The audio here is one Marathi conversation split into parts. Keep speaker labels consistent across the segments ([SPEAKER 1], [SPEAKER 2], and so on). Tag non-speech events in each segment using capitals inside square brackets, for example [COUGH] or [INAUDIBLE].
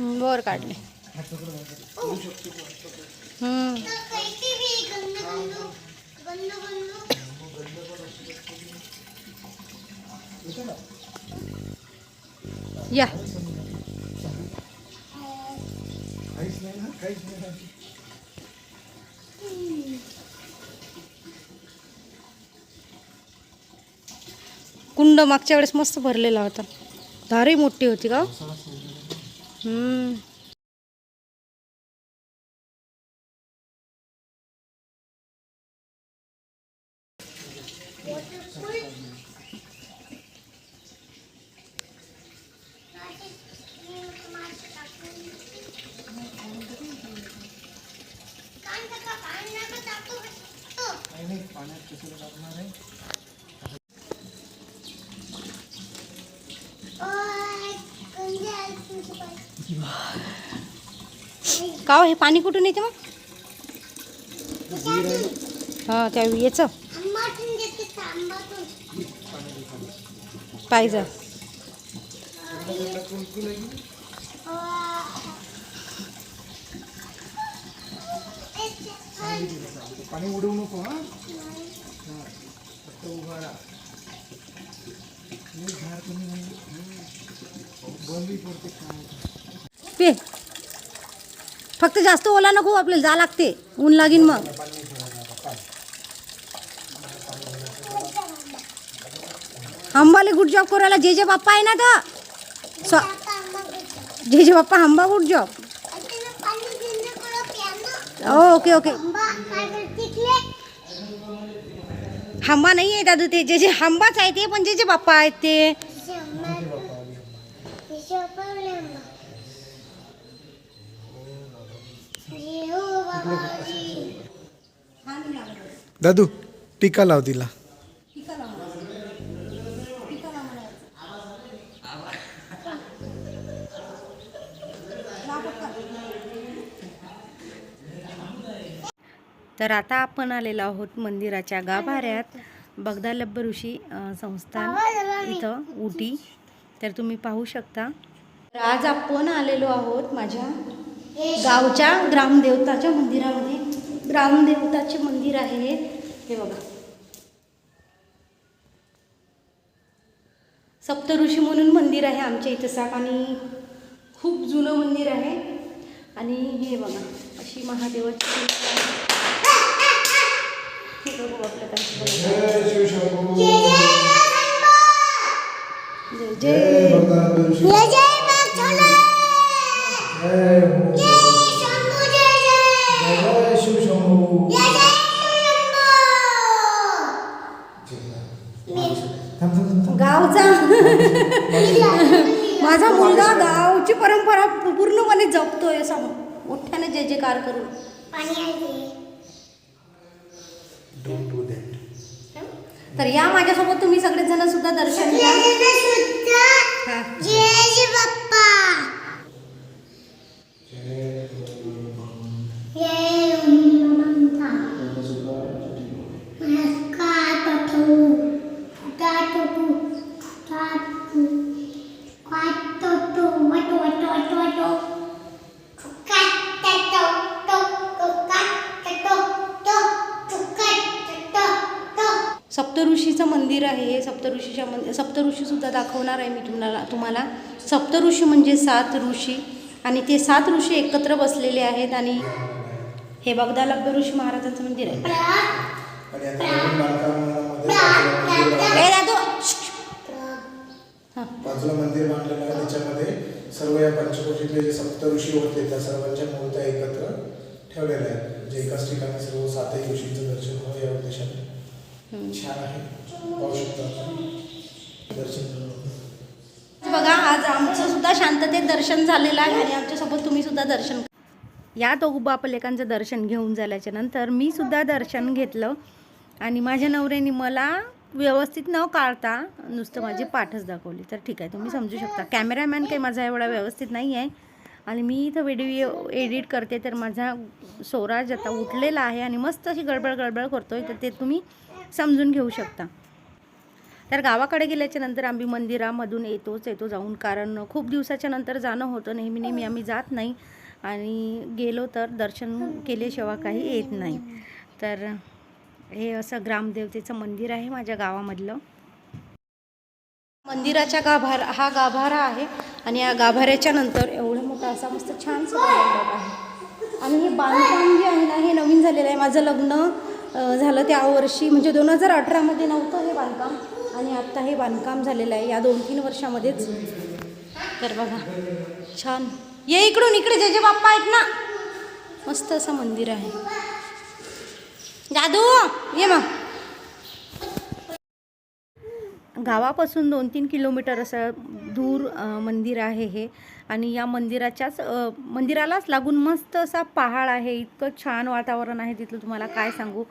[SPEAKER 1] बोर काढले. या. कुंड मागच्या वेळेस मस्त भरलेला होता. धारही मोठी होती का? हम्म.
[SPEAKER 2] पाण्यात कसं लागणार आहे
[SPEAKER 1] का हो, हे पाणी कुठून येते मग? हा त्या वियेचं पाहिजे
[SPEAKER 2] पाणी उडवू नको हा. हा. फक्त उभा
[SPEAKER 1] पे. फक्त जास्त ओला नको आपल्याला जा लागते. ऊन लागीन मग. हंबाले गुड जॉब करायला. जे जे बाप्पा आहे ना तर स्व जे जे बाप्पा हंबा गुड जॉब ओके ओके हंबा नाही आहे दादू ते. जे जे हंबाच आहे ते पण जे जे बाप्पा आहेत ते.
[SPEAKER 2] दादू टीका लाव तिला.
[SPEAKER 1] तर आता आपण आलेलो आहोत मंदिराच्या गाभाऱ्यात. बगदालब्ब ऋषी संस्थान इथं उटी तर तुम्ही पाहू शकता. तर आज आपण आलेलो आहोत माझ्या गावच्या ग्रामदेवताच्या मंदिरामध्ये. ग्रामदेवताचे मंदिर आहे हे बघा सप्तऋषी म्हणून मंदिर आहे आमच्या इथं साक आणि खूप जुनं मंदिर आहे आणि हे बघा अशी महादेवाची हे
[SPEAKER 2] जय हो. जय शिवशंभो थांब थांब थांब थांब.
[SPEAKER 1] गावचा [LAUGHS] माझा मुलगा गावची परंपरा पूर्णपणे जपतोय असा मोठ्याने जय जयकार करून.
[SPEAKER 2] Don't do that.
[SPEAKER 1] तर या माझ्यासोबत तुम्ही सगळेजण सुद्धा दर्शन घ्या हा. सप्तऋषीचं मंदिर आहे हे सप्तऋषीच्या मंदिर सप्तऋषी सुद्धा दाखवणार आहे मी तुम्हाला तुम्हाला. सप्तऋषी म्हणजे सात ऋषी. आणि ते सात ऋषी एकत्र बसलेले आहेत आणि हे बगदालब्ब ऋषी महाराजांचं मंदिर आहे.
[SPEAKER 2] बाजूला मंदिर
[SPEAKER 1] हां
[SPEAKER 2] बांधलेलं आहे त्याच्यामध्ये सर्व या पंचकोशीतले जे सप्तऋषी होते त्या सर्वांच्या मूर्त्या एकत्र ठेवलेल्या आहेत. जे एकाच ठिकाणी सर्व सातही ऋषींचं दर्शन या उद्देशाने छान आहे. पाहू शकतो
[SPEAKER 1] बघा आज आमचं सुद्धा शांततेत दर्शन झालेलं आहे आणि आमच्यासोबत तुम्ही सुद्धा दर्शन या दोघ बापलेकांचं दर्शन घेऊन झाल्याच्यानंतर मी सुद्धा दर्शन घेतलं आणि माझ्या नवऱ्याने मला व्यवस्थित न काढता नुसतं माझी पाठच दाखवली. तर ठीक आहे तुम्ही समजू शकता. कॅमेरामॅन काही माझा एवढा व्यवस्थित नाही आहे. आणि मी इथं व्हिडिओ एडिट करते तर माझा स्वराज आता उठलेला आहे आणि मस्त अशी गडबड गडबड करतोय तर ते तुम्ही समजून घेऊ शकता. तर गावाकडे गेल्याच्यानंतर आम्ही मंदिरामधून येतोच येतो जाऊन. कारण खूप दिवसाच्या नंतर जाणं होतं. नेहमी नेहमी आम्ही जात नाही. आणि गेलो तर दर्शन केल्याशिवाय काही येत नाही. तर हे असं ग्रामदेवतेचं मंदिर आहे माझ्या गावामधलं. मंदिराच्या गाभार हा गाभारा आहे. आणि या गाभाऱ्याच्या नंतर एवढा मोठा असा मस्त छान आहे. आणि हे बांधकाम जे आहे ना हे नवीन झालेलं आहे. माझं लग्न झालं त्या वर्षी म्हणजे दोन हजार अठरामध्ये नव्हतं हे बांधकाम. आणि आत्ता हे बांधकाम झालेलं आहे. या दोन तीन वर्षामध्येच. तर बघा छान. ये इकडून इकडे जे जे बाप्पा आहेत ना मस्त असं मंदिर आहे. जादू ये मग. गावापासून दोन तीन किलोमीटर असं दूर मंदिर आहे हे. आणि या मंदिराच्याच मंदिरालाच लागून मस्त असा पहाड आहे. इतकं छान वातावरण आहे तिथलं. तुम्हाला काय सांगू?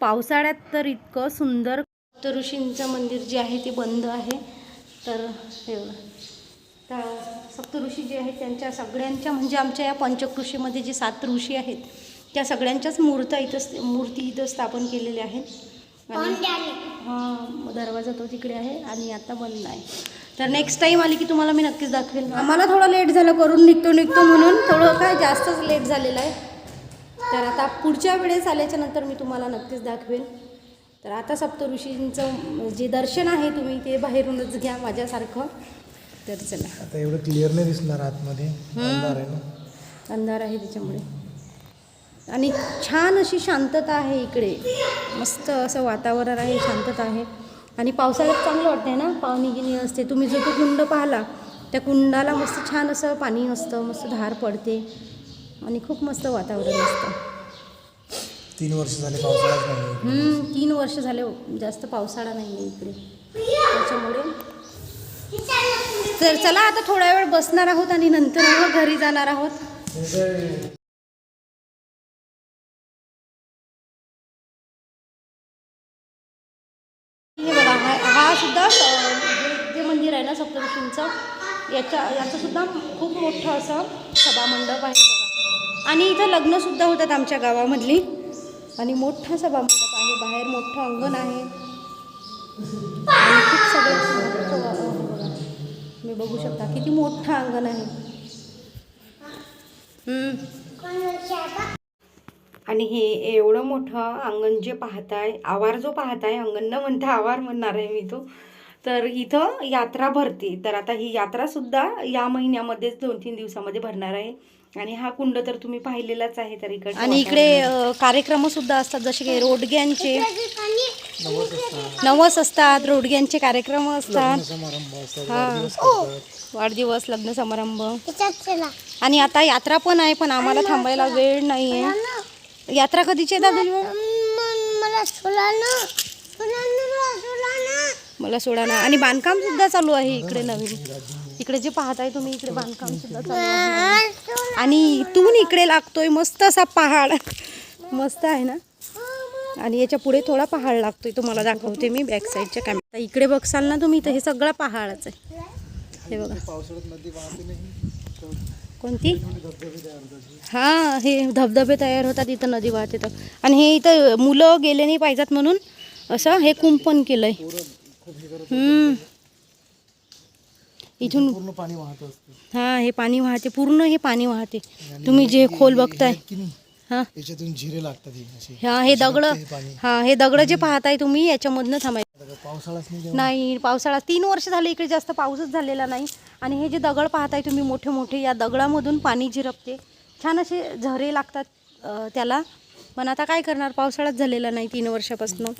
[SPEAKER 1] पावसाळ्यात तर इतकं सुंदर तर ऋषींचं मंदिर जे आहे ते बंद आहे. तर हे बघा. त्या सप्तऋषी जे आहेत त्यांच्या सगळ्यांच्या म्हणजे आमच्या या पंचकृषीमध्ये जे सात ऋषी आहेत त्या सगळ्यांच्याच मूर्त्या इथं मूर्ती इथं स्थापन केलेल्या आहेत. हां दरवाजा तो तिकडे आहे आणि आता बंद आहे. तर नेक्स्ट टाईम आली की तुम्हाला मी नक्कीच दाखवेल. आम्हाला थोडं लेट झालं करून निघतो निघतो म्हणून. थोडं काय जास्तच लेट झालेलं आहे. तर आता पुढच्या वेळेस आल्याच्यानंतर मी तुम्हाला नक्कीच दाखवेल. तर आता सप्तऋषींचं जे दर्शन आहे तुम्ही ते बाहेरूनच घ्या माझ्यासारखं. तर चला.
[SPEAKER 2] आता एवढं क्लिअर नाही दिसणार आतमध्ये. अंधार आहे
[SPEAKER 1] त्याच्यामुळे. आणि छान अशी शांतता आहे इकडे. मस्त असं वातावरण आहे शांतता आहे. आणि पावसाळ्यात चांगलं वाटतंय ना? पाणी गिनी असते. तुम्ही जो तो कुंड पाहिला त्या कुंडाला मस्त छान असं पाणी असतं मस्त धार पडते. आणि खूप मस्त वातावरण असतं.
[SPEAKER 2] तीन वर्ष झाले पावसाळाच नाही
[SPEAKER 1] हम्म, तीन वर्ष झाले हो. जास्त पावसाळा नाही आहे इकडे. त्याच्यामुळे. तर चला आता थोडा वेळ बसणार आहोत आणि नंतर मग घरी जाणार आहोत. हे बघा हा हा सुद्धा अ, जे- जे मंदिर आहे ना सप्तऋषींचं याच्या याचं सुद्धा खूप मोठं असं सभामंडप आहे बघा. आणि इथं लग्नसुद्धा होतात आमच्या गावामधली. आणि मोठा सभामंडप आहे. बाहेर मोठं अंगण आहे. खूप सगळं मी बघू शकता. किती मोठं अंगण आहे. आणि हे एवढं मोठं अंगण जे पाहताय आवार जो पाहताय अंगण न म्हणता आवार म्हणणार आहे मी तो. तर इथं यात्रा भरते. तर आता ही यात्रा सुद्धा या महिन्यामध्येच दोन तीन दिवसामध्ये भरणार आहे. आणि हा कुंड तर तुम्ही पाहिलेलाच आहे तर इकडे आणि इकडे कार्यक्रम सुद्धा असतात जसे की रोडग्यांचे. नवस असतात. रोडग्यांचे कार्यक्रम असतात.
[SPEAKER 2] समारंभ असतात
[SPEAKER 1] हा. वाढदिवस लग्न समारंभ. आणि आता यात्रा पण आहे पण आम्हाला थांबायला वेळ नाही आहे यात्रा कधीची आहे दादा
[SPEAKER 3] मला
[SPEAKER 1] सोडा ना. आणि बांधकाम सुद्धा चालू आहे इकडे नवीन. इकडे जे पाहताय तुम्ही इकडे बांधकाम सुद्धा चालू आहे. आणि इथून इकडे लागतोय मस्त असा पहाड. मस्त आहे ना? आणि याच्यापुढे थोडा पहाड लागतोय तुम्हाला दाखवते मी बॅक साईडच्या कॅमेरा इकडे बघसाल ना तुम्ही तर हे सगळं पहाडच आहे. हे बघा.
[SPEAKER 2] पावसाळ्यात नदी वाहते नाही
[SPEAKER 1] कोणती? हां हे धबधबे तयार होतात इथं नदी वाहते तर. आणि हे इथं मुलं गेले नाही पाहिजेत म्हणून असं हे कुंपण केलंय. हम्म. इथून
[SPEAKER 2] पूर्ण पाणी वाहत असते.
[SPEAKER 1] हां हे पाणी वाहते पूर्ण हे पाणी वाहते. तुम्ही जे खोल बघताय. हां.
[SPEAKER 2] याच्यातून झिरे लागतात हे असे.
[SPEAKER 1] हा हे दगड
[SPEAKER 2] हे
[SPEAKER 1] हां दगड जे पाहताय तुम्ही याच्यामधनं थांबाय.
[SPEAKER 2] आता पावसाळाच नाही
[SPEAKER 1] पावसाळा तीन वर्ष झाले इकडे जास्त पाऊसच झालेला नाही. आणि हे जे दगड पाहताय तुम्ही मोठे मोठे या दगडामधून पाणी झिरपते. छान असे झरे लागतात अ, त्याला. पण आता काय करणार? पावसाळाच झालेला नाही तीन वर्षापासून.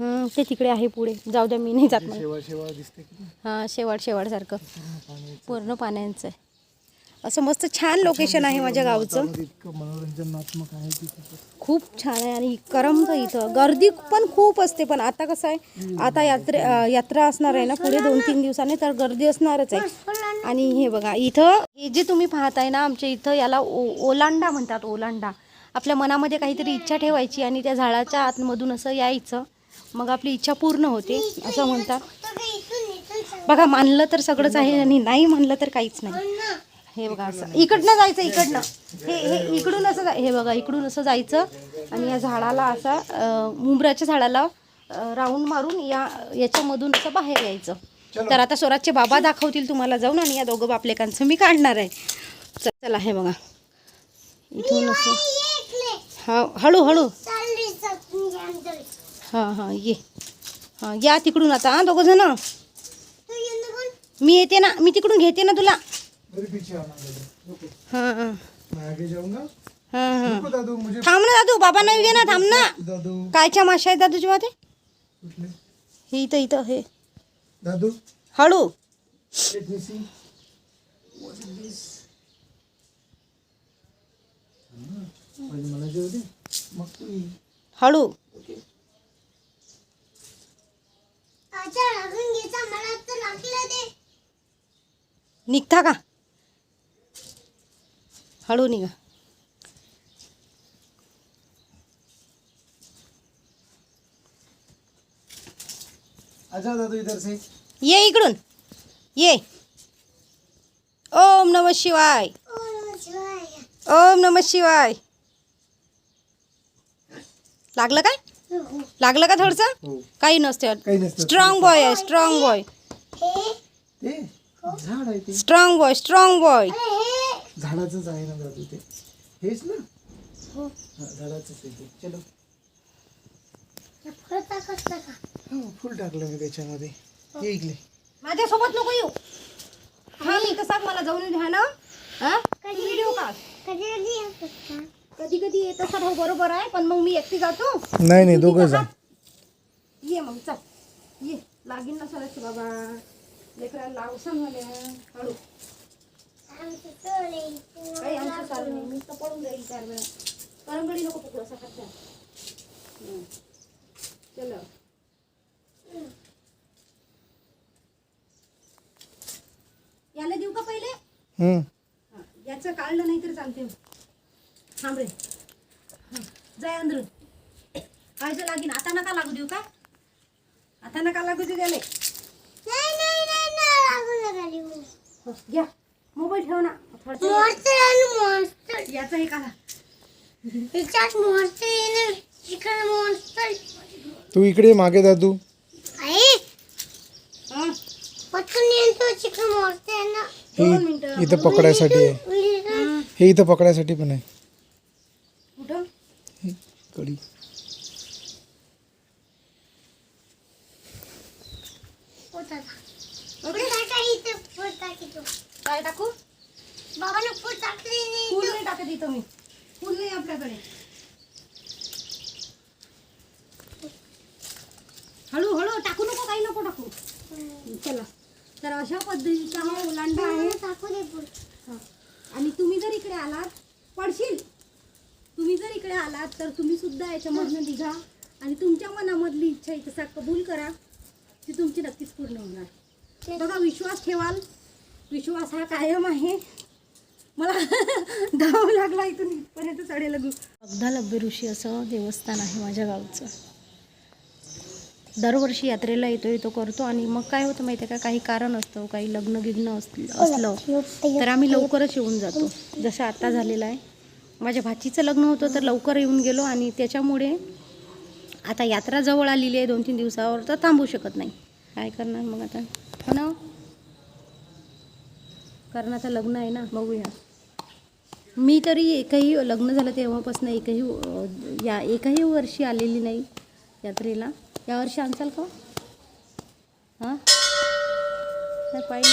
[SPEAKER 1] हं, ते तिकडे आहे पुढे. जाऊ द्या मी नाही जात नाही
[SPEAKER 2] शेवाळ शेवाळ दिसते की नाही?
[SPEAKER 1] हां शेवाड शेवाडसारखं
[SPEAKER 2] पूर्ण पाणी
[SPEAKER 1] पूर्ण पाण्याचं आहे. असं मस्त छान लोकेशन आहे माझ्या गावचं.
[SPEAKER 2] त्यामध्ये इतकं मनोरंजनात्मक आहे की.
[SPEAKER 1] खूप छान आहे आणि करमतं इथं. गर्दी पण खूप असते पण आता कसं आहे आता यात्रे अं, यात्रा असणार आहे ना पुढे दोन तीन दिवसाने तर गर्दी असणारच आहे. आणि हे बघा इथं हे जे तुम्ही पाहताय ना आमच्या इथं याला ओ ओलांडा म्हणतात ओलांडा. आपल्या मनामध्ये काहीतरी इच्छा ठेवायची आणि त्या झाडाच्या आतमधून असं यायचं. मग आपली इच्छा पूर्ण होते असं म्हणतात. बघा मानलं तर सगळंच आहे आणि नाही मानलं तर काहीच नाही. हे बघा असं. इकडनं जायचं इकडनं. हे हे इकडून असं जा हे बघा इकडून असं जायचं आणि या झाडाला असा उंबराच्या झाडाला राऊंड मारून या याच्यामधून असं बाहेर यायचं. तर आता स्वराजचे बाबा दाखवतील तुम्हाला जाऊन आणि या दोघं बापलेकांचं मी काढणार आहे. चल चला हे बघा. इथून असं हा हळूहळू हां हां ये. हां या तिकडून आता हां दोघं जण. मी येते ना मी तिकडून घेते ना तुला. हां हां. हां हां. थांब ना दादू बाबा नाही घे ना थांब ना.
[SPEAKER 2] दादू.
[SPEAKER 1] कायच्या माशा आहेत वाटे.
[SPEAKER 2] कुठले?
[SPEAKER 1] हे इथं इथं हे.
[SPEAKER 2] दादू.
[SPEAKER 1] हळू.
[SPEAKER 2] दे.
[SPEAKER 1] हळू
[SPEAKER 3] अच्छा लागून घ्यायचा मला तर लागलं ते
[SPEAKER 1] निघता का? हळू निघा.
[SPEAKER 2] आजा दादू इधर से.
[SPEAKER 1] ये इकडून. ये. ओम नम शिवाय. ओम नम शिवाय. लागलं काय. लागलं का थोडंसं?
[SPEAKER 2] हो.
[SPEAKER 1] काही नसते. स्ट्रॉंग बॉय आहे स्ट्रॉंग बॉय
[SPEAKER 3] हे
[SPEAKER 2] ते झाड आहे ते.
[SPEAKER 1] स्ट्रॉंग बॉय स्ट्रॉंग बॉय
[SPEAKER 3] हे
[SPEAKER 2] झाडाचंच आहे ना दादू ते हेच ना?
[SPEAKER 3] हो.
[SPEAKER 2] हा झाडाचंच आहे ते. चलो.
[SPEAKER 3] हे
[SPEAKER 2] हो फुल टाकलं मी त्याच्यामध्ये. ये इकडे.
[SPEAKER 1] माझ्यासोबत नको येऊ. हा मी कसा मला जाऊन द्या ना. हा? व्हिडिओ
[SPEAKER 3] कधी कधी येत असता
[SPEAKER 1] कधी कधी येत असतात हो बरोबर आहे पण मग मी एकटी जातो.
[SPEAKER 2] नाही नाही दोघं जा.
[SPEAKER 1] ये मग चल. ये. लागीन ना सरच बाबा. लेकराला लाव सांग हळू काही आमचं चालू नाही. मी तर पडून जाईल चार वेळा. करंगडी नको पकडू असा खात चल. याला देऊ का पहिले? हा, याचं काढलं नाही तर चालते थांब रे. जाय अंदरून. कायचं लागीन. आता नका लागू देऊ का? आता नका लागू देऊ त्याले
[SPEAKER 3] नाही नाही नाही नाही लागू नका देऊ
[SPEAKER 1] हो, घ्या. मोबाईल ठेव ना.
[SPEAKER 3] मॉन्स्टर
[SPEAKER 1] याचं हे
[SPEAKER 3] मॉन्स्टर इकडे मॉन्स्टर
[SPEAKER 2] तू इकडे मागे दादू.
[SPEAKER 3] आहे
[SPEAKER 1] हा,
[SPEAKER 3] पटकन येतो चिकन मॉन्स्टर आहे ना.
[SPEAKER 1] दोन मिनिटं.
[SPEAKER 2] हे इथं पकडायसाठी आहे. हे इथं पकडायसाठी पण आहे.
[SPEAKER 1] कुठं?
[SPEAKER 2] ही कडी
[SPEAKER 3] पोटात
[SPEAKER 1] ओके
[SPEAKER 3] टाका इथं फूल टाकी तो
[SPEAKER 1] काय टाकू?
[SPEAKER 3] बाबाने फूल टाकली
[SPEAKER 1] फुल
[SPEAKER 3] नाही
[SPEAKER 1] टाकत इथं मी. फुल नाही आपल्याकडे. हळू हळू टाकू नको काही नको टाकू. चला. तर अशा पद्धतीचा हा ओलांडा आहे.
[SPEAKER 3] टाकू दे फूल.
[SPEAKER 1] आणि तुम्ही जर इकडे आलात पडशील. तुम्ही जर इकडे आलात तर तुम्ही सुद्धा याच्यामधनं निघा. आणि तुमच्या मनामधली इच्छा इच्छा कबूल करा ती तुमची नक्कीच पूर्ण होणार. बघा विश्वास ठेवाल. विश्वास हा कायम आहे. मला [LAUGHS] धाव लागला इथून इथपर्यंत चढेल अगदा लब्बे ऋषी असं देवस्थान आहे माझ्या गावचं. दरवर्षी यात्रेला येतो येतो करतो आणि मग काय होतं माहिती आहे का? काही कारण असतं काही लग्न गिग्न असलं असलं तर आम्ही लवकरच येऊन जातो. जसं आता झालेलं आहे. माझ्या भाचीचं लग्न होतं तर लवकर येऊन गेलो आणि त्याच्यामुळे आता यात्रा जवळ आलेली आहे दोन तीन दिवसावर तर थांबू शकत नाही. काय करणार मग आता? हो ना? कारण आता लग्न आहे ना बघूया. मी तरी एकही लग्न झालं तेव्हापासून एकही या एकही वर्षी आलेली नाही यात्रेला. यावर्षी आणसाल का? हां? नाही पाहिजे